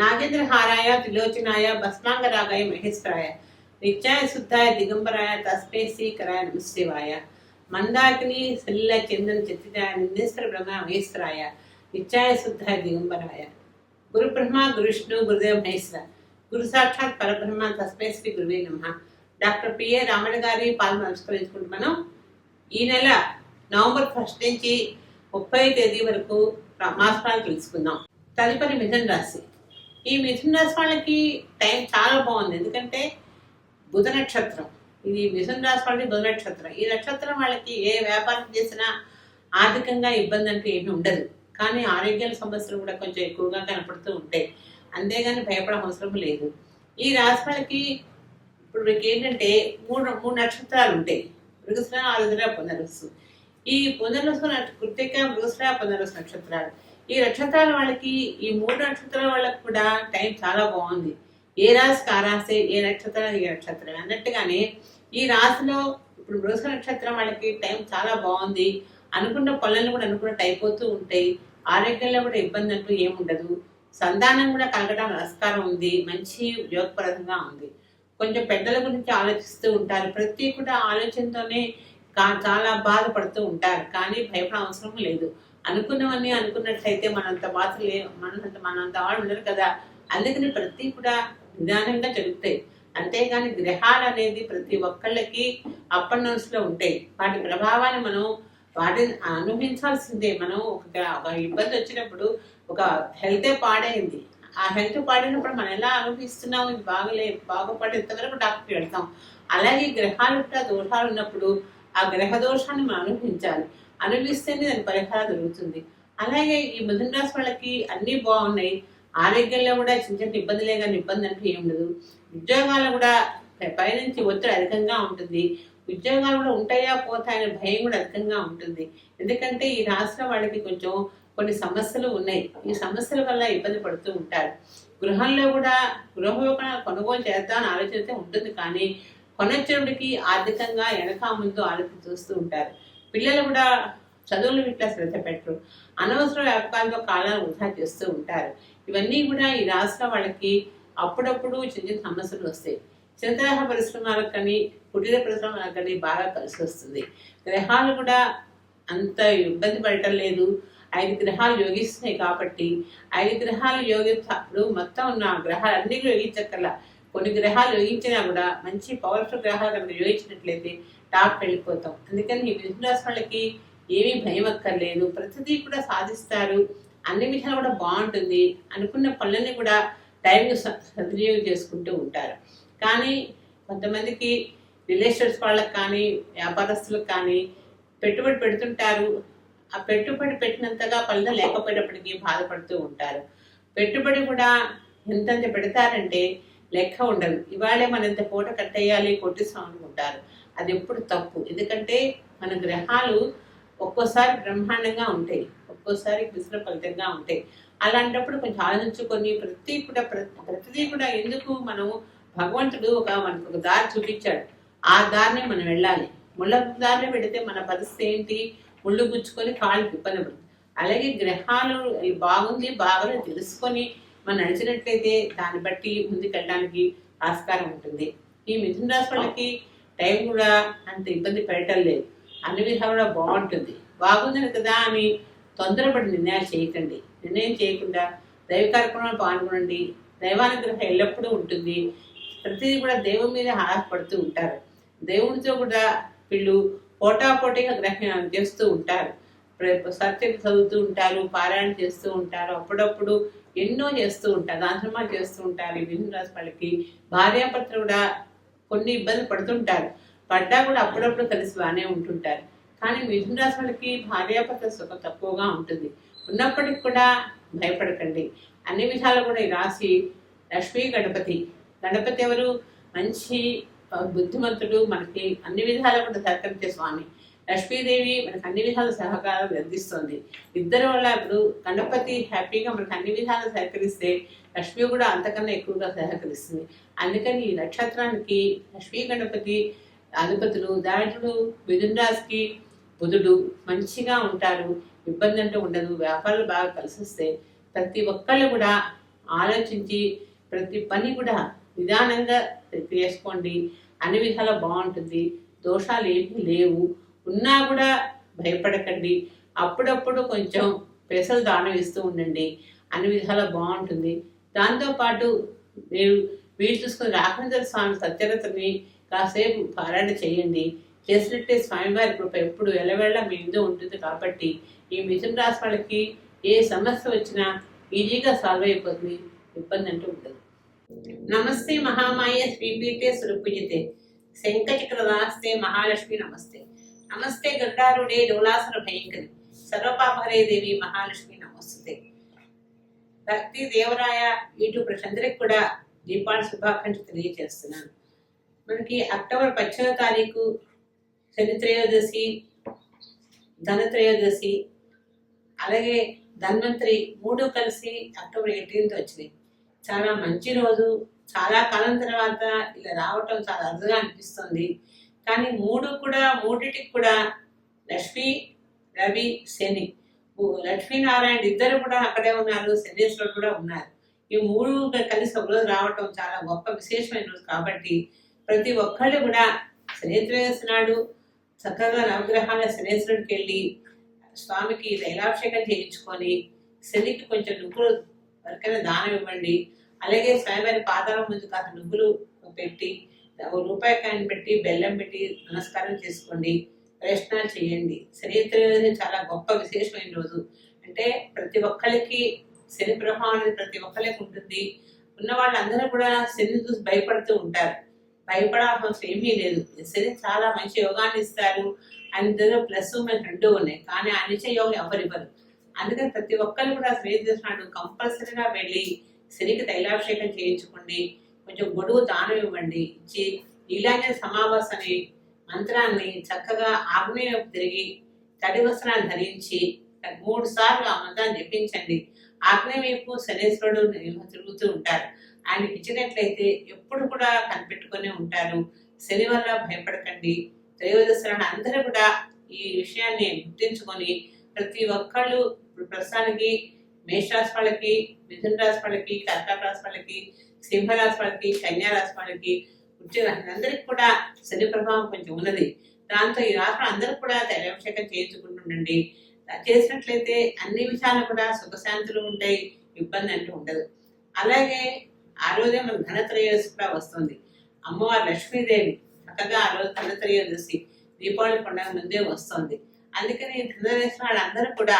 నాగేంద్రహారాయ త్రిలోచనాయ భస్మాంగరాగాయ మహేశ్వరాయ నిత్యాయ శుద్ధాయ దిగంబరాయ తస్మే శ్రీకరాయ నమశివాయ మందాకిని సలిల చందన చిత్తిదాయ నిందేశ్వర బ్రహ్మ మహేశ్వరాయ నిత్యాయ శుద్ధాయ దిగంబరాయ. గురు బ్రహ్మ గురు విష్ణు గురుదేవ మహేశ్వర. గురు సాక్షాత్ పరబ్రహ్మ తస్మే శ్రీ గురువే నమ. డాక్టర్ పిఏ రామణ గారి పాలు నమస్కరించుకుంటున్నాను ఈ నెల నవంబర్ ఫస్ట్ నుంచి ముప్పై తేదీ వరకు మాసాలు తెలుసుకుందాం. తదుపరి మిథున రాశి. ఈ మిథున రాశి వాళ్ళకి టైం చాలా బాగుంది. ఎందుకంటే బుధ నక్షత్రం. ఇది మిథున రాశి వాళ్ళకి బుధ నక్షత్రం. ఈ నక్షత్రం వాళ్ళకి ఏ వ్యాపారం చేసినా ఆర్థికంగా ఇబ్బంది అంటే ఏమీ ఉండదు. కానీ ఆరోగ్యాల సమస్యలు కూడా కొంచెం ఎక్కువగా కనపడుతూ ఉంటాయి. అంతేగాని భయపడే అవసరం లేదు. ఈ రాశి వాళ్ళకి ఇప్పుడు మీకు ఏంటంటే మూడు మూడు నక్షత్రాలు ఉంటాయి. మృగశ్ర ఆరుద్ర పునరుసు ఈ పునరుసు కృతిక మృగశ్ర పునరుసు నక్షత్రాలు. ఈ నక్షత్రాల వాళ్ళకి ఈ మూడు నక్షత్రాల వాళ్ళకి కూడా టైం చాలా బాగుంది. ఏ రాశికి ఆ రాశి ఏ నక్షత్రం ఏ నక్షత్రం అన్నట్టుగానే ఈ రాశిలో ఇప్పుడు మృగశ నక్షత్రం వాళ్ళకి టైం చాలా బాగుంది. అనుకున్న పనులను కూడా అనుకున్నట్టు అయిపోతూ ఉంటాయి. ఆరోగ్యంలో కూడా ఇబ్బంది అంటూ ఏముండదు సంతానం కూడా కలగడం ఆస్కారం ఉంది. మంచి ఉపయోగపరంగా ఉంది. కొంచెం పెద్దల గురించి ఆలోచిస్తూ ఉంటారు. ప్రతి కూడా ఆలోచనతోనే కా- చాలా బాధపడుతూ ఉంటారు. కానీ భయపడ అవసరం లేదు. అనుకున్నవన్నీ అనుకున్నట్లయితే మనంత బాధలు లే మనంత మనంత వాళ్ళు ఉండరు కదా. అందుకని ప్రతి కూడా నిదానంగా జరుగుతాయి. అంతేగాని గ్రహాలు అనేది ప్రతి ఒక్కళ్ళకి అప్లో ఉంటాయి. వాటి ప్రభావాన్ని మనం వాటిని అనుభవించాల్సిందే. మనం ఒక ఒక ఇబ్బంది వచ్చినప్పుడు ఒక హెల్తే పాడైంది. ఆ హెల్త్ పాడినప్పుడు మనం ఎలా అనుభవిస్తున్నాం? ఇది బాగలే బాగుపడి ఇంతవరకు డాక్టర్కి వెళ్తాం. అలాగే గ్రహాలు కూడా దోషాలు ఉన్నప్పుడు ఆ గ్రహ దోషాన్ని మనం అనుభవించాలి. అనుభవిస్తేనే దాని పరిహారం దొరుకుతుంది. అలాగే ఈ మిథున రాశి వాళ్ళకి అన్నీ బాగున్నాయి. ఆరోగ్యంలో కూడా చిన్న చిన్న ఇబ్బందులే కానీ ఇబ్బంది అంటూ ఏమి ఉండదు. ఉద్యోగాలు కూడా పైనుంచి ఒత్తిడి అధికంగా ఉంటుంది. ఉద్యోగాలు కూడా ఉంటాయా పోతాయనే భయం కూడా అధికంగా ఉంటుంది. ఎందుకంటే ఈ రాష్ట్రం వాళ్ళకి కొంచెం కొన్ని సమస్యలు ఉన్నాయి. ఈ సమస్యల వల్ల ఇబ్బంది పడుతూ ఉంటారు. గృహంలో కూడా గృహ కొనుగోలు చేద్దామని ఆలోచన ఉంటుంది కానీ కొనొచ్చినప్పటికీ ఆర్థికంగా వెనక ముందు ఆలోచన చూస్తూ ఉంటారు. పిల్లలు కూడా చదువులు ఇట్లా శ్రద్ధ పెట్టరు. అనవసర వ్యాపకాలతో కాలాన్ని వృధా చేస్తూ ఉంటారు. ఇవన్నీ కూడా ఈ రాష్ట్ర వాళ్ళకి అప్పుడప్పుడు చిన్న చిన్న సమస్యలు వస్తాయి. చిరతరహ పరిశ్రమలకు కానీ కుటీర పరిశ్రమలకు కానీ బాగా కలిసి వస్తుంది. గ్రహాలు కూడా అంత ఇబ్బంది పడటం లేదు. ఐదు గ్రహాలు యోగిస్తున్నాయి కాబట్టి ఐదు గ్రహాలు యోగించినప్పుడు మొత్తం ఉన్న గ్రహాలు అన్ని కొన్ని గ్రహాలు యోగించినా కూడా మంచి పవర్ఫుల్ గ్రహాలు కనుక యోగించినట్లయితే టాప్ వెళ్ళిపోతాం. అందుకని ఈ మిథున రాశి వాళ్ళకి ఏమీ భయం అక్కర్లేదు. ప్రతిదీ కూడా సాధిస్తారు. అన్ని విధాలు కూడా బాగుంటుంది. అనుకున్న పనులని కూడా టైం సద్వినియోగం చేసుకుంటూ ఉంటారు. కానీ కొంతమందికి రిలేషన్స్ వాళ్ళకి కానీ వ్యాపారస్తులకు కానీ పెట్టుబడి పెడుతుంటారు. ఆ పెట్టుబడి పెట్టినంతగా ఫలితం లేకపోయినప్పటికీ బాధపడుతూ ఉంటారు. పెట్టుబడి కూడా ఎంతంత పెడతారంటే లెక్క ఉండదు. ఇవాళే మనం ఇంత పూట కట్టేయాలి కొట్టిస్తాం అనుకుంటారు. అది ఎప్పుడు తప్పు. ఎందుకంటే మన గ్రహాలు ఒక్కోసారి బ్రహ్మాండంగా ఉంటాయి. ఒక్కోసారి కృష్ణ ఫలితంగా ఉంటాయి. అలాంటప్పుడు కొంచెం ఆలోచించుకొని ప్రతి కూడా ప్రతి- ప్రతిదీ కూడా ఎందుకు మనం భగవంతుడు ఒక మనకు ఒక దారి చూపించాడు. ఆ దారిని మనం వెళ్ళాలి. ముళ్ళ దారిలో పెడితే మన పరిస్థితి ఏంటి? ముళ్ళు గుచ్చుకొని కాళ్ళు ఇబ్బంది పడుతుంది అలాగే గ్రహాలు బాగుంది బాగా తెలుసుకొని మనం నడిచినట్లయితే దాన్ని బట్టి ముందుకు వెళ్ళడానికి ఆస్కారం ఉంటుంది. ఈ మిథున రాశి వాళ్ళకి టైం కూడా అంత ఇబ్బంది పెట్టడం లేదు. అన్ని విధాలుగా కూడా బాగుంటుంది. బాగుందని కదా అని తొందరపడి నిర్ణయాలు చేయకండి. నిర్ణయం చేయకుండా దైవ కార్యక్రమాలు పాల్గొనండి. దైవానుగ్రహం ఎల్లప్పుడూ ఉంటుంది. ప్రతిదీ కూడా దేవుని మీద ఆధారపడుతూ ఉంటారు. దేవునితో కూడా వీళ్ళు పోటాపోటీగా గ్రహణం చేస్తూ ఉంటారు. సత్యం చదువుతూ ఉంటారు పారాయణ చేస్తూ ఉంటారు. అప్పుడప్పుడు ఎన్నో చేస్తూ ఉంటారు. దాంట్లో చేస్తూ ఉంటారు. ఈ మిథున రాశి వాళ్ళకి భార్యాపత్ర కూడా కొన్ని ఇబ్బందులు పడుతుంటారు. పడ్డా కూడా అప్పుడప్పుడు కలిసి బాగానే ఉంటుంటారు. కానీ మిథున రాశి వాళ్ళకి భార్యాభర్త సుఖం తక్కువగా ఉంటుంది. ఉన్నప్పటికి కూడా భయపడకండి. అన్ని విధాలు కూడా ఈ రాశి లక్ష్మీ గణపతి. గణపతి ఎవరు? మంచి బుద్ధిమంతుడు మనకి అన్ని విధాలు కూడా సహకరించే స్వామి. లక్ష్మీదేవి మనకు అన్ని విధాల సహకారం అందిస్తుంది. ఇద్దరు వల్ల ఇప్పుడు గణపతి హ్యాపీగా మనకు అన్ని విధాలు సహకరిస్తే లక్ష్మి కూడా అంతకన్నా ఎక్కువగా సహకరిస్తుంది. అందుకని ఈ నక్షత్రానికి లక్ష్మీ గణపతి అధిపతులు దాంట్లో మిథున్ రాశికి బుధుడు మంచిగా ఉంటారు. ఇబ్బంది అంటూ ఉండదు. వ్యాపారాలు బాగా కలిసి వస్తే ప్రతి ఒక్కళ్ళు కూడా ఆలోచించి ప్రతి పని కూడా నిదానంగా చేసుకోండి. అన్ని విధాలా బాగుంటుంది. దోషాలు ఏమీ లేవు. ఉన్నా కూడా భయపడకండి. అప్పుడప్పుడు కొంచెం పెసలు దానం ఇస్తూ ఉండండి. అన్ని విధాలా బాగుంటుంది. దాంతోపాటు మీరు వీలు చూసుకుని రాఘవేంద్ర స్వామి సత్యరతని కాసేపు పారాయణ చేయండి. చేసినట్టే స్వామివారి కృప ఎప్పుడు ఎలవేళ మీ ముందు ఉంటుంది కాబట్టి ఈ మిథున రాశి వాళ్ళకి ఏ సమస్య వచ్చినా ఈజీగా సాల్వ్ అయిపోతుంది. ఇబ్బంది అంటూ ఉండదు. నమస్తే మహామాయ శ్రీపీఠే సురపూజితే. శంఖచక్రదాస్తే మహాలక్ష్మి నమస్తే. నమస్తే గరుడారుడే డోలాసన భయంకరి. సర్వపాపహరే దేవి మహాలక్ష్మి నమస్తే భక్తి దేవరాయ యూట్యూబ్ ప్రజలందరికీ కూడా దీపావళి శుభాకాంక్షలు తెలియజేస్తున్నాను. మనకి అక్టోబర్ పద్దెనిమిదో తారీఖు శని త్రయోదశి ధన త్రయోదశి అలాగే ధన్వంతరి మూడు కలిసి అక్టోబర్ ఎయిటీన్త్ వచ్చినాయి. చాలా మంచి రోజు. చాలా కాలం తర్వాత ఇలా రావటం చాలా అరుదుగా అనిపిస్తుంది. కానీ మూడు కూడా మూడిటికి కూడా లక్ష్మి రవి శని లక్ష్మీనారాయణ ఇద్దరు కూడా అక్కడే ఉన్నారు శనీశ్వరుడు కూడా ఉన్నారు. ఈ మూడు కలిసి ఒక రోజు రావటం చాలా గొప్ప విశేషమైన రోజు కాబట్టి ప్రతి ఒక్కళ్ళు కూడా శనిత్రయోదశి నాడు చక్కగా నవగ్రహాల శనేశ్వరుడికి వెళ్ళి స్వామికి తైలాభిషేకం చేయించుకొని శనికి కొంచెం నువ్వులు వరకైనా దానం ఇవ్వండి. అలాగే స్వామివారి పాదాల ముందు కాస్త నువ్వులు పెట్టి ఒక రూపాయి కాయని పెట్టి బెల్లం పెట్టి నమస్కారం చేసుకోండి. ప్రయత్నాలు చేయండి. శనిత్రయోదశి చాలా గొప్ప విశేషమైన రోజు. అంటే ప్రతి ఒక్కరికి శని ప్రభావం అనేది ప్రతి ఒక్కరికి ఉంటుంది. ఉన్న వాళ్ళందరూ కూడా శని చూసి భయపడుతూ ఉంటారు. భయపడాల్సిన అవసరం ఏమీ లేదు. శని చాలా మంచి యోగాన్ని ఇస్తారు. అందులో ప్లస్ మైనస్ రెండూ ఉన్నాయి. కానీ అనిచ యోగం ఎవరివ్వరు. అందుకని ప్రతి ఒక్కరు కూడా శ్రేయ చేసినాడు కంపల్సరీగా వెళ్ళి శనికి తైలాభిషేకం చేయించుకోండి. కొంచెం గొడుగు దానం ఇవ్వండి. ఇచ్చి నీలాంజన సమావాసాన్ని మంత్రాన్ని చక్కగా ఆగ్నేయం తిరిగి తడి వస్త్రాన్ని ధరించి మూడు సార్లు ఆ మంత్రాన్ని జపించండి. ఆగ్నేయ శనేశ్వరుడు తిరుగుతూ ఉంటారు. ఆయనకి ఇచ్చినట్లయితే ఎప్పుడు కూడా కనిపెట్టుకునే ఉంటారు. శని వల్ల భయపడకండి. త్రయోదశులను అందరూ కూడా ఈ విషయాన్ని గుర్తించుకొని ప్రతి ఒక్కళ్ళు ప్రస్తుతానికి మేషరాశి వాళ్ళకి మిథున రాశి వాళ్ళకి కర్కాటక రాశి వాళ్ళకి సింహరాశి వాళ్ళకి కన్యా రాశి వాళ్ళకి వృశ్చిక అందరికి కూడా శని ప్రభావం కొంచెం ఉన్నది. దాంతో ఈ రాష్ట్రం అందరూ కూడా తైలాభిషేకం చేయించుకుంటుండండి. చేసినట్లయితే అన్ని విషయాలు కూడా సుఖశాంతులు ఉంటాయి ఇబ్బంది అంటూ ఉండదు. అలాగే ఆ రోజే మన ధనత్రయోదశి కూడా వస్తుంది. అమ్మవారు లక్ష్మీదేవి చక్కగా ఆ రోజు ధనత్రయోదశి దీపావళి పండుగ ముందే వస్తుంది. అందుకని ధనత్రయోదశి వాళ్ళందరూ కూడా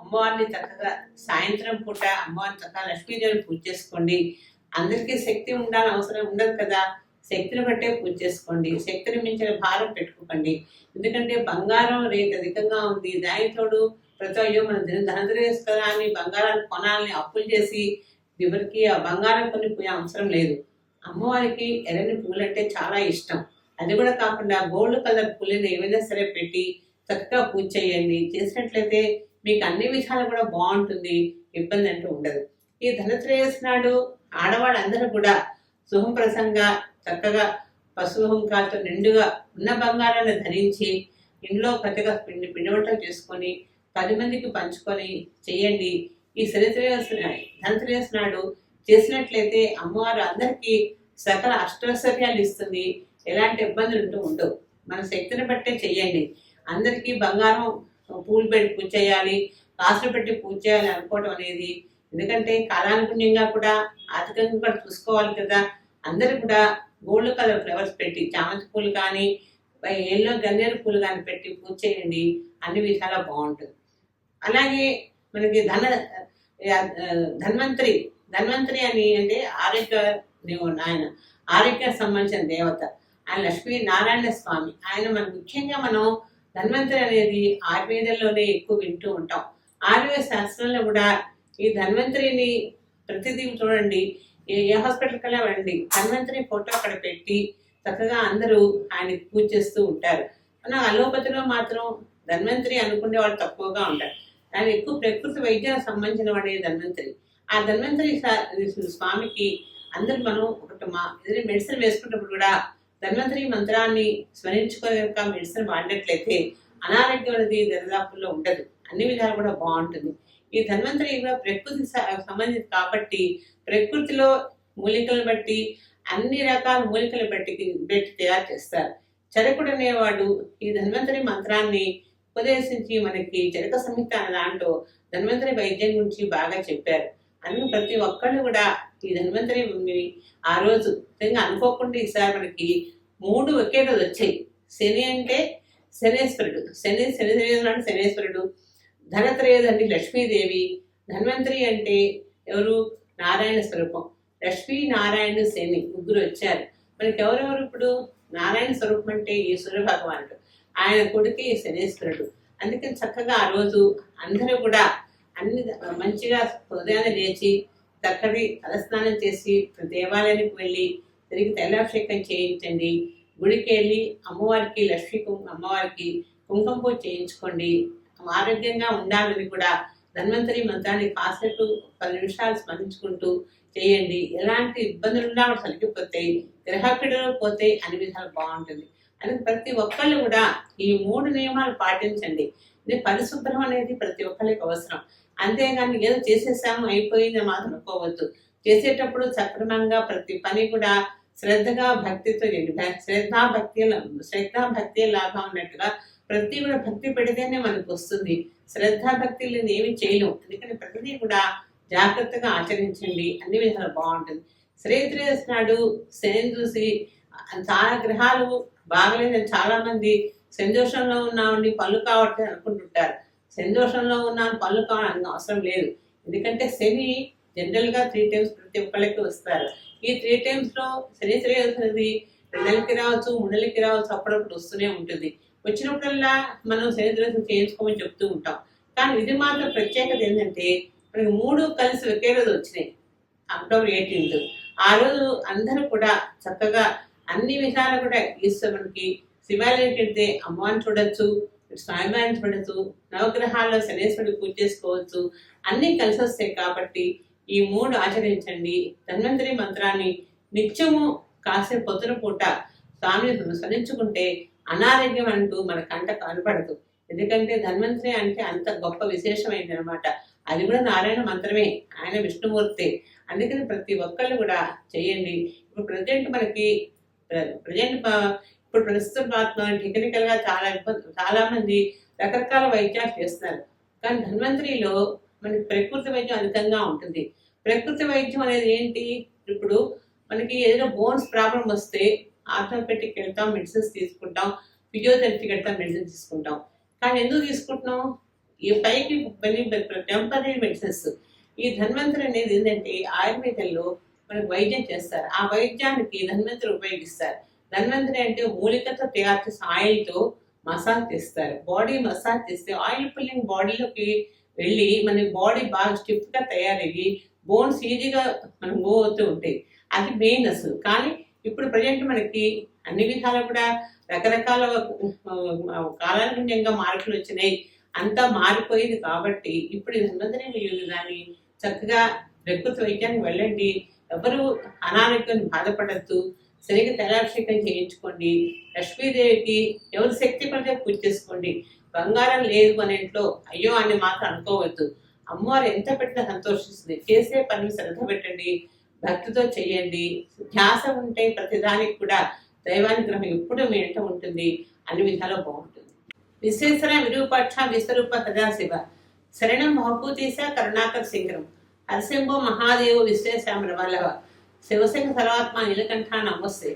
అమ్మవారిని చక్కగా సాయంత్రం పూట అమ్మవారిని చక్కగా లక్ష్మీదేవిని పూజ చేసుకోండి. అందరికీ శక్తి ఉండాలని అవసరం ఉండదు కదా. శక్తిని బట్టే పూజ చేసుకోండి. శక్తిని మించిన భారం పెట్టుకోకండి. ఎందుకంటే బంగారం రేట్ అధికంగా ఉంది. దానికి తోడు ప్రతి అయ్యో మన దిన ధనత్రయోదశి అని బంగారాన్ని కొనాలని అప్పులు చేసి ఎవరికి ఆ బంగారం కొని పోయే అవసరం లేదు. అమ్మవారికి ఎర్రని పూలంటే అంటే చాలా ఇష్టం. అది కూడా కాకుండా గోల్డ్ కలర్ పూలని ఏమైనా సరే పెట్టి చక్కగా పూజ చేయండి. చేసినట్లయితే మీకు అన్ని విధాలు కూడా బాగుంటుంది. ఇబ్బంది అంటూ ఉండదు. ఈ ధనత్రయోదశి నాడు ఆడవాళ్ళందరూ కూడా శుభంప్రసంగా చక్కగా పశుహంకాలతో నిండుగా ఉన్న బంగారాన్ని ధరించి ఇంట్లో కొత్తగా పిండి పిండి వంటలు చేసుకొని పది మందికి పంచుకొని చేయండి. ఈ శనిత్రయోదశి నాడు నాడు చేసినట్లయితే అమ్మవారు అందరికీ సకల అష్టైశ్వర్యాలు ఇస్తుంది. ఎలాంటి ఇబ్బందులు ఉంటూ ఉండవు. మన శక్తిని బట్టే చెయ్యండి అందరికీ బంగారం పూలు పెట్టి పూజ చేయాలి కాసులు పెట్టి పూజ చేయాలి అనుకోవడం అనేది ఎందుకంటే కాలానుగుణ్యంగా కూడా ఆర్థికంగా కూడా చూసుకోవాలి కదా. అందరూ కూడా గోల్డ్ కలర్ ఫ్లవర్స్ పెట్టి చామంతి పూలు కానీ ఎల్లో గన్నేరు పూలు కానీ పెట్టి పూజ చేయండి. అన్ని విధాలా బాగుంటుంది. అలాగే మనకి ధన ధన్వంతరి ధన్వంతరి అని అంటే ఆరోగ్య ఆయన ఆరోగ్యానికి సంబంధించిన దేవత. ఆయన లక్ష్మీ నారాయణ స్వామి. ఆయన మన ముఖ్యంగా మనం ధన్వంతరి అనేది ఆయుర్వేదంలోనే ఎక్కువ వింటూ ఉంటాం. ఆయుర్వేద శాస్త్రంలో కూడా ఈ ధన్వంతరిని ప్రతిదీ చూడండి. ఏ హాస్పిటల్కల్లా హాస్పిటల్ కల్లా వెళ్ళండి. హనుమంతుని ఫోటో అక్కడ పెట్టి చక్కగా అందరూ ఆయన పూజ చేస్తూ ఉంటారు. మన అలోపతిలో మాత్రం ధన్వంతరి అనుకునే వాళ్ళు తక్కువగా ఉంటారు. ఆయన ఎక్కువ ప్రకృతి వైద్యానికి సంబంధించిన వాడే ధన్వంతరి. ఆ ధన్వంతరి స్వామికి అందరు మనం ఒకటి మా ఏదైనా మెడిసిన్ వేసుకున్నప్పుడు కూడా ధన్వంతరి మంత్రాన్ని స్మరించుకోక మెడిసిన్ వాడినట్లయితే అనారోగ్యం అనేది దరిదాపుల్లో ఉండదు. అన్ని విధాలు కూడా బాగుంటుంది. ఈ ధన్వంతరి యుగ ప్రకృతి సంబంధించి కాబట్టి ప్రకృతిలో మూలికలను బట్టి అన్ని రకాల మూలికలు బట్టి పెట్టి తయారు చేస్తారు. చరకుడు అనేవాడు ఈ ధన్వంతరి మంత్రాన్ని ఉపదేశించి మనకి చరక సంహిత అనే దాంట్లో ధన్వంతరి వైద్యం గురించి బాగా చెప్పారు. అన్ని ప్రతి ఒక్కళ్ళు కూడా ఈ ధన్వంతరి ఆ రోజు నిజంగా అనుకోకుండా ఈసారి మనకి మూడు ఒకే రోజు వచ్చాయి. శని అంటే శనేశ్వరుడు. శని శని అంటే శనేశ్వరుడు. ధనత్రయదండి లక్ష్మీదేవి. ధన్వంతరి అంటే ఎవరు? నారాయణ స్వరూపం. లక్ష్మీ నారాయణ శని ముగ్గురు వచ్చారు. మనకి ఎవరెవరు ఇప్పుడు? నారాయణ స్వరూపం అంటే ఈశ్వర భగవానుడు ఆయన కొడుకే శనేశ్వరుడు. అందుకని చక్కగా ఆ రోజు అందరూ కూడా అన్ని మంచిగా ఉదయాన్నే లేచి చక్కటి తలస్నానం చేసి దేవాలయానికి వెళ్ళి తిరిగి తైలాభిషేకం చేయించండి. గుడికి వెళ్ళి అమ్మవారికి లక్ష్మీ కుంకుమ అమ్మవారికి కుంకుమ పూజ చేయించుకోండి. ఆరోగ్యంగా ఉండాలని కూడా ధన్వంతరి మంత్రాన్ని కాసేపు పది నిమిషాలు స్మరించుకుంటూ చేయండి. ఎలాంటి ఇబ్బందులు ఉన్నా కూడా తొలగిపోతాయి గ్రహపీడలు పోతాయి అన్ని విధాలు బాగుంటుంది. అందుకే ప్రతి ఒక్కళ్ళు కూడా ఈ మూడు నియమాలు పాటించండి. పరిశుభ్రం అనేది ప్రతి ఒక్కరికి అవసరం. అంతేగాని ఏదో చేసేసాము అయిపోయింది మాత్రం అనుకోవద్దు. చేసేటప్పుడు సక్రమంగా ప్రతి పని కూడా శ్రద్ధగా భక్తితో చేయండి. భ- భక్తి శ్రద్ధ భక్తి లాభం అన్నట్టుగా ప్రతి కూడా భక్తి పెడితేనే మనకు వస్తుంది. శ్రద్ధాభక్తి లేని ఏమి చేయలేము. అందుకని ప్రతిదీ కూడా జాగ్రత్తగా ఆచరించండి. అన్ని విధాలు బాగుంటుంది. శ్రేయత్రేయస్ నాడు శని చూసి చాలా గ్రహాలు బాగలేదని చాలా మంది సంతోషంలో ఉన్నామని పనులు కావట్లేదు అనుకుంటుంటారు. సంతోషంలో ఉన్నాను పనులు కావడానికి అవసరం లేదు. ఎందుకంటే శని జనరల్గా త్రీ టైమ్స్ ప్రతి ఒక్కళ్ళకి వస్తారు. ఈ త్రీ టైమ్స్లో శని శ్రేయస్ అనేది రెండు నెలలకి రావచ్చు మూడు నెలలకి రావచ్చు అప్పుడప్పుడు వస్తూనే ఉంటుంది. వచ్చినప్పుడల్లా మనం శని చేయించుకోమని చెప్తూ ఉంటాం. కానీ ఇది మాత్రం ప్రత్యేకత ఏంటంటే మనకి మూడు కలిసి ఒకే రోజు వచ్చినాయి. అక్టోబర్ ఎయిటీన్త్ ఆ రోజు అందరూ కూడా చక్కగా అన్ని విషయాలు కూడా ఈశ్వరునికి శివాలయం వెళ్తే అమ్మవారిని చూడొచ్చు స్వామివారిని చూడొచ్చు నవగ్రహాల్లో శనేశ్వరుడు పూజ చేసుకోవచ్చు. అన్నీ కలిసి వస్తాయి కాబట్టి ఈ మూడు ఆచరించండి. ధన్వంతరి మంత్రాన్ని నిత్యము కాసే పొద్దున పూట స్వామిని స్మరించుకుంటే అనారోగ్యం అంటూ మన కంట కనపడదు. ఎందుకంటే ధన్వంతరి అంటే అంత గొప్ప విశేషమైంది అనమాట అది కూడా నారాయణ మంత్రమే. ఆయన విష్ణుమూర్తి. అందుకని ప్రతి ఒక్కళ్ళు కూడా చేయండి. ఇప్పుడు ప్రజెంట్ మనకి ప్రజెంట్ ఇప్పుడు ప్రస్తుతం టెక్నికల్గా చాలా ఇబ్బంది చాలా మంది రకరకాల వైద్యాలు చేస్తున్నారు. కానీ ధన్వంతరిలో మనకి ప్రకృతి వైద్యం అధికంగా ఉంటుంది. ప్రకృతి వైద్యం అనేది ఏంటి? ఇప్పుడు మనకి ఏదైనా బోన్స్ ప్రాబ్లం వస్తే ఆర్థోపెటిక్ వెళ్తాం మెడిసిన్స్ తీసుకుంటాం ఫిజియోథెరపీకి వెళ్తాం మెడిసిన్స్ తీసుకుంటాం. కానీ ఎందుకు తీసుకుంటున్నాం? ఈ పైకి టెంపరీ మెడిసిన్స్. ఈ ధన్వంతరి అనేది ఏంటంటే ఆయుర్వేదంలో మనకు వైద్యం చేస్తారు. ఆ వైద్యానికి ధన్వంతరి ఉపయోగిస్తారు. ధన్వంతరి అంటే మూలికతో తయారు చేసిన ఆయిల్తో మసాజ్ చేస్తారు. బాడీ మసాజ్ చేస్తే ఆయిల్ పుల్లింగ్ బాడీలోకి వెళ్ళి మన బాడీ బాగా స్టిఫ్గా తయారయ్యి బోన్స్ ఈజీగా మనం మూవ్ అవుతూ ఉంటాయి. అది మెయిన్ అసలు. కానీ ఇప్పుడు ప్రజెంట్ మనకి అన్ని విధాలు కూడా రకరకాల ఆ, కాలానుగుణ్యంగా మార్పులు వచ్చినాయి. అంతా మారిపోయింది కాబట్టి ఇప్పుడు ఇది ఉన్నదనే మీరు దాన్ని చక్కగా ప్రకృతి వైద్యానికి వెళ్ళండి. ఎవరు అనారోగ్యం బాధపడద్దు. సరిగ్గా తలాభిషేకం చేయించుకోండి. లక్ష్మీదేవికి ఎవరి శక్తి పడితే పూజ చేసుకోండి. బంగారం లేదు మన ఇంట్లో అయ్యో అని మాత్రం అనుకోవద్దు. అమ్మవారు ఎంత పెట్టినా సంతోషిస్తుంది. చేసే పని శ్రద్ధ పెట్టండి. భక్తితో చేయండి. ధ్యాస ఉంటే ప్రతిదానికి కూడా దైవానుగ్రహం ఎప్పుడు మీ ఇంట ఉంటుంది. అన్ని విధాలు బాగుంటుంది. విశ్వేశ్వర విరూపాక్ష విశ్వరూప సదాశివ శరణం మహపూతీశ కరుణాకర్ సింగరం హరిశంభో మహాదేవ విశ్వేశ్వర వల్లవ శివసింహ సర్వాత్మ నీలకంఠ నమస్తే.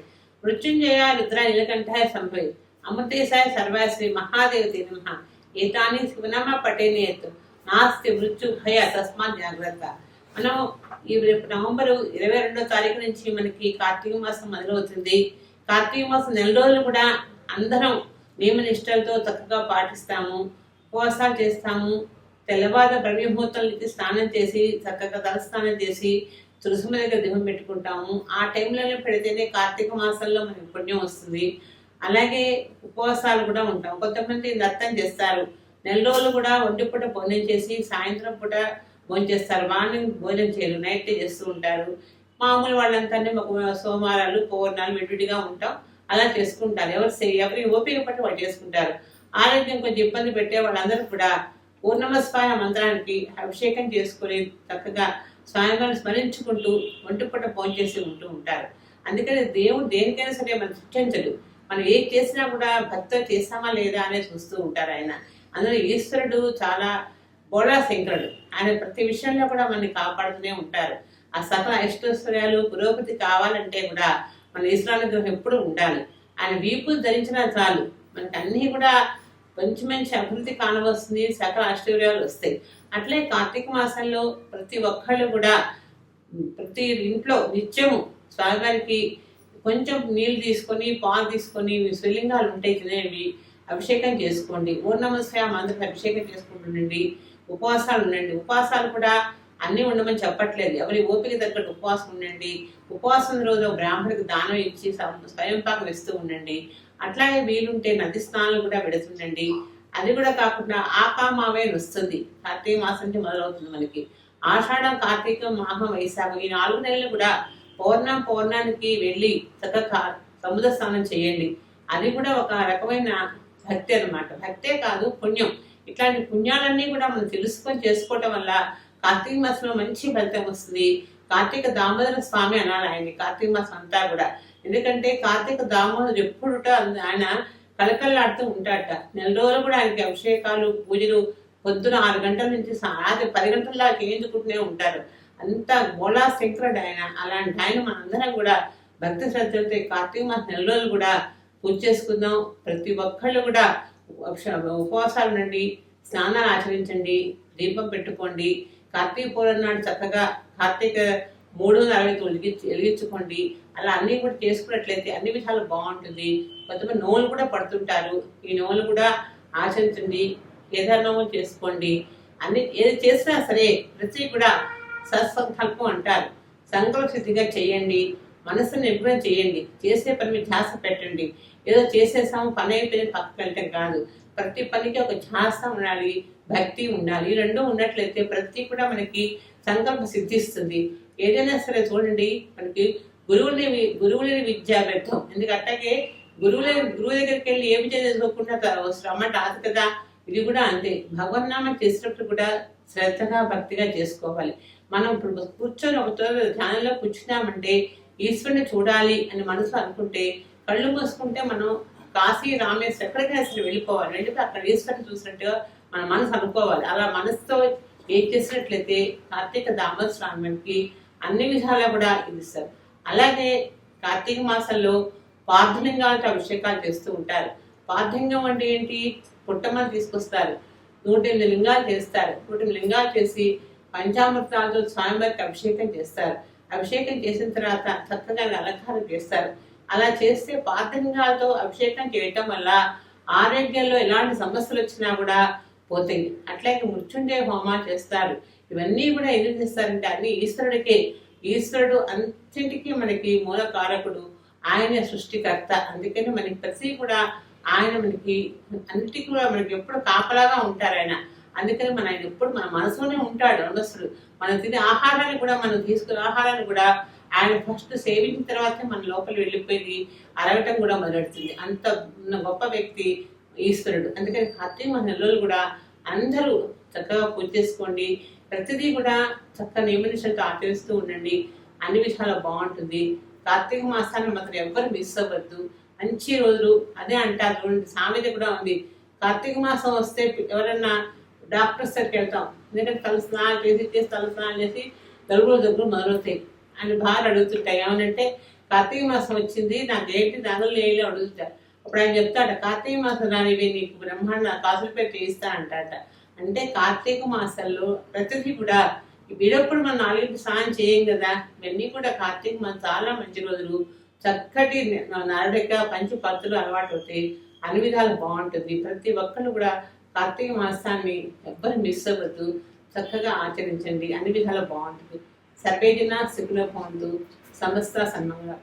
మృత్యుంజయ రుద్ర నీలకంఠాయ సంభవి. అమృతేశాయ సర్వాశ్రీ మహాదేవ నమ. ఏతాని శివనామ పటేనియత్ నాస్తి మృత్యు భయ తస్మాత్ జాగ్రత్త. మనం ఈ రేపు నవంబర్ ఇరవై రెండో తారీఖు నుంచి మనకి కార్తీక మాసం మొదలవుతుంది. కార్తీక మాసం నెల రోజులు కూడా అందరం నియమ నిష్టలతో చక్కగా పాటిస్తాము ఉపవాసాలు చేస్తాము తెల్లవారు బ్రహ్మముహూర్తాలకి స్నానం చేసి చక్కగా తలస్నానం చేసి తులసిమ దగ్గర దీపం పెట్టుకుంటాము. ఆ టైంలోనే పెడితేనే కార్తీక మాసంలో మనకి పుణ్యం వస్తుంది. అలాగే ఉపవాసాలు కూడా ఉంటాం. కొంతమంది నర్తం చేస్తారు. నెల రోజులు కూడా ఒంటి పూట భోజనం చేసి సాయంత్రం పూట భోజనం చేస్తారు. మార్నింగ్ భోజనం చేయరు. నైట్ చేస్తూ ఉంటారు. మామూలు వాళ్ళంతానే మాకు సోమవారాలు పౌర్ణాలు విడివిడిగా ఉంటాం. అలా చేసుకుంటారు. ఎవరు సే- ఎవరి ఓపిక పట్టి వాళ్ళు చేసుకుంటారు. ఆరోగ్యం కొంచెం ఇబ్బంది పెట్టే వాళ్ళందరూ కూడా పూర్ణమస్వాయ మంత్రానికి అభిషేకం చేసుకుని చక్కగా స్వామివారిని స్మరించుకుంటూ ఒంటిపూట భోంచేసి ఉంటూ ఉంటారు. అందుకని దేవుడు దేనికైనా సరే మనం శిక్షించడు. మనం ఏం చేసినా కూడా భక్తులు చేస్తామా లేదా అనేది చూస్తూ ఉంటారు ఆయన. అందులో ఈశ్వరుడు చాలా బోడా శంకరుడు ఆయన ప్రతి విషయంలో కూడా మనల్ని కాపాడుతూనే ఉంటారు. ఆ సకల ఐశ్వర్యాలు పురోగతి కావాలంటే కూడా మన ఈశ్వరానుగ్రహం ఎప్పుడు ఉండాలి. ఆయన వీపు ధరించినా చాలు. మనకి అన్నీ కూడా మంచి మంచి అభివృద్ధి కానవస్తుంది సకల ఐశ్వర్యాలు వస్తాయి. అట్లే కార్తీక మాసంలో ప్రతి ఒక్కళ్ళు కూడా ప్రతి ఇంట్లో నిత్యము స్వామివారికి కొంచెం నీళ్ళు తీసుకొని పాలు తీసుకొని స్వెల్లింగాలు ఉంటాయి తినేవి అభిషేకం చేసుకోండి. ఊర్ణమస్య మందుకు అభిషేకం చేసుకుంటుండండి. ఉపవాసాలు ఉండండి. ఉపవాసాలు కూడా అన్నీ ఉండమని చెప్పట్లేదు. ఎవరి ఓపిక తగ్గట్టు ఉపవాసం ఉండండి. ఉపవాసం రోజు బ్రాహ్మడికి దానం ఇచ్చి స్వయంపాకం ఇస్తూ ఉండండి. అట్లాగే వీలుంటే నది స్నానాలు కూడా పెడుతుండండి. అది కూడా కాకుండా ఆకామావే వస్తుంది. కార్తీక మాసం నుంచి మొదలవుతుంది మనకి. ఆషాఢం కార్తీక మాహం వైశాఖం ఈ నాలుగు నెలలు కూడా పౌర్ణం పౌర్ణానికి వెళ్ళి చక్కగా సముద్ర స్నానం చేయండి. అది కూడా ఒక రకమైన భక్తి అనమాట భక్తే కాదు పుణ్యం. ఇట్లాంటి పుణ్యాలన్నీ కూడా మనం తెలుసుకొని చేసుకోవటం వల్ల కార్తీక మాసంలో మంచి ఫలితం వస్తుంది. కార్తీక దామోదర స్వామి అనాలి ఆయన్ని కార్తీక మాసం అంతా కూడా. ఎందుకంటే కార్తీక దామోదరు ఎప్పుడుట ఆయన కలకల్లాడుతూ ఉంటాడట. నెల రోజులు కూడా ఆయనకి అభిషేకాలు పూజలు పొద్దున ఆరు గంటల నుంచి రాత్రి పది గంటల దాకా ఏంచుకుంటూనే ఉంటారు. అంత గోళా శంకరుడు ఆయన. అలాంటి ఆయన మనందరం కూడా భక్తి శ్రద్ధలతో కార్తీక మాసం నెల రోజులు కూడా పూజ చేసుకుందాం. ప్రతి ఒక్కళ్ళు కూడా ఉపవాసాలు నుండి స్నానాలు ఆచరించండి దీపం పెట్టుకోండి కార్తీక పూర్వం నాడు చక్కగా కార్తీక మూడు అరవై వెలిగించి వెలిగించుకోండి అలా అన్నీ కూడా చేసుకున్నట్లయితే అన్ని విధాలు బాగుంటుంది. కొంతమంది నోలు కూడా పడుతుంటారు. ఈ నోలు కూడా ఆచరించండి. కేదార్నోములు చేసుకోండి. అన్ని ఏది చేసినా సరే ప్రతి కూడా సత్సంకల్పం అంటారు. సంకల్పసిద్ధిగా చేయండి. మనసును నిపుణం చేయండి. చేసే పని మీద ధ్యాస పెట్టండి. ఏదో చేసేసాము పని అయిపోయిన పక్క వెళ్ళటం కాదు. ప్రతి పనికి ఒక ఛాస ఉండాలి భక్తి ఉండాలి. రెండు ఉన్నట్లయితే ప్రతి కూడా మనకి సంకల్ప సిద్ధిస్తుంది. ఏదైనా సరే చూడండి మనకి గురువుని గురువులని విద్యా వ్యర్థం ఎందుకంటే గురువుల గురువు దగ్గరికి వెళ్ళి ఏమి చదువుకోకుండా శ్రమ రాదు కదా. ఇది కూడా అంతే. భగవన్నామం చేసినప్పుడు కూడా శ్రద్ధగా భక్తిగా చేసుకోవాలి. మనం ఇప్పుడు కూర్చొని ఒక ధ్యానంలో కూర్చున్నామంటే ఈశ్వరుని చూడాలి అని మనసు అనుకుంటే కళ్ళు మూసుకుంటే మనం కాశీ రామేశ్వరం ఎక్కడికైనా సరే వెళ్ళిపోవాలి. వెళ్ళిపోయి అక్కడ ఈశ్వరుని చూసినట్టుగా మన మనసు అనుకోవాలి. అలా మనసుతో ఏం చేసినట్లయితే కార్తీక దామోదర స్వామికి అన్ని విధాలా కూడా ఇస్తారు. అలాగే కార్తీక మాసంలో పార్థలింగాలతో అభిషేకాలు చేస్తూ ఉంటారు. పార్థలింగం అంటే ఏంటి? పుట్టమని తీసుకొస్తారు. నూట ఎనిమిది లింగాలు చేస్తారు. నూట ఎనిమిది లింగాలు చేసి పంచామృతాలతో స్వామివారికి అభిషేకం చేస్తారు. అభిషేకం చేసిన తర్వాత చక్కగా అలంకారం చేస్తారు. అలా చేస్తే పాతంగాలతో అభిషేకం చేయటం వల్ల ఆరోగ్యంలో ఎలాంటి సమస్యలు వచ్చినా కూడా పోతాయి. అట్లాగే మృత్యుంజయ హోమాలు చేస్తారు. ఇవన్నీ కూడా ఎందుకు చేస్తారంటే అన్ని ఈశ్వరుడికే. ఈశ్వరుడు అంతటికీ మనకి మూల కారకుడు ఆయన సృష్టికర్త. అందుకని మనకి ప్రతి కూడా ఆయన మనకి అన్నిటికీ కూడా మనకి ఎప్పుడు కాపలాగా ఉంటారు ఆయన. అందుకని మన ఆయన ఎప్పుడు మన మనసులోనే ఉంటాడు. అనసుడు మనం తినే ఆహారాన్ని కూడా మనం తీసుకునే ఆహారాన్ని కూడా ఆయన ఫస్ట్ సేవించిన తర్వాతే మన లోపల వెళ్ళిపోయింది అరగటం కూడా మొదలెడుతుంది. అంత గొప్ప వ్యక్తి ఈశ్వరుడు. అందుకని కార్తీక మన నెలలు కూడా అందరూ చక్కగా పూజ చేసుకోండి. ప్రతిదీ కూడా చక్కగా నియమనిష్టంతో ఆచరిస్తూ ఉండండి. అన్ని విషయాలు బాగుంటుంది. కార్తీక మాసాన్ని మాత్రం ఎవ్వరు మిస్ అవ్వద్దు. మంచి రోజులు. అదే అంటారు చూడండి సామెత కూడా ఉంది. కార్తీక మాసం వస్తే ఎవరన్నా డాక్టర్స్ దగ్గరికి వెళ్తాం. ఎందుకంటే తల స్నానం చేసి చేసి తల స్నానం చేసి దగ్గర దగ్గర మొదలవుతాయి. అని బాగా అడుగుతుంటాయి ఏమనంటే కార్తీక మాసం వచ్చింది నాకు ఏంటి దానిలో వేయలే అడుగుతా అప్పుడు ఆయన చెప్తాడు కార్తీక మాసం రానివి నీకు బ్రహ్మాండ కాసులు పెట్టి ఇస్తా అంటాట అంటే కార్తీక మాసంలో ప్రతిదీ కూడా వీడప్పుడు మనం నాలుగింటి స్నానం చేయం కదా ఇవన్నీ కూడా కార్తీక మాసం చాలా మంచి రోజులు. చక్కటి నరడెక్క పంచి పత్తులు అలవాటు అవుతాయి అన్ని విధాలు బాగుంటుంది. ప్రతి ఒక్కరు కూడా కార్తీక మాసాన్ని ఎవ్వరు మిస్ అవ్వద్దు. చక్కగా ఆచరించండి. అన్ని విధాలు బాగుంటుంది. సర్వేజన శుకుల పొందు సమస్త సన్నంగా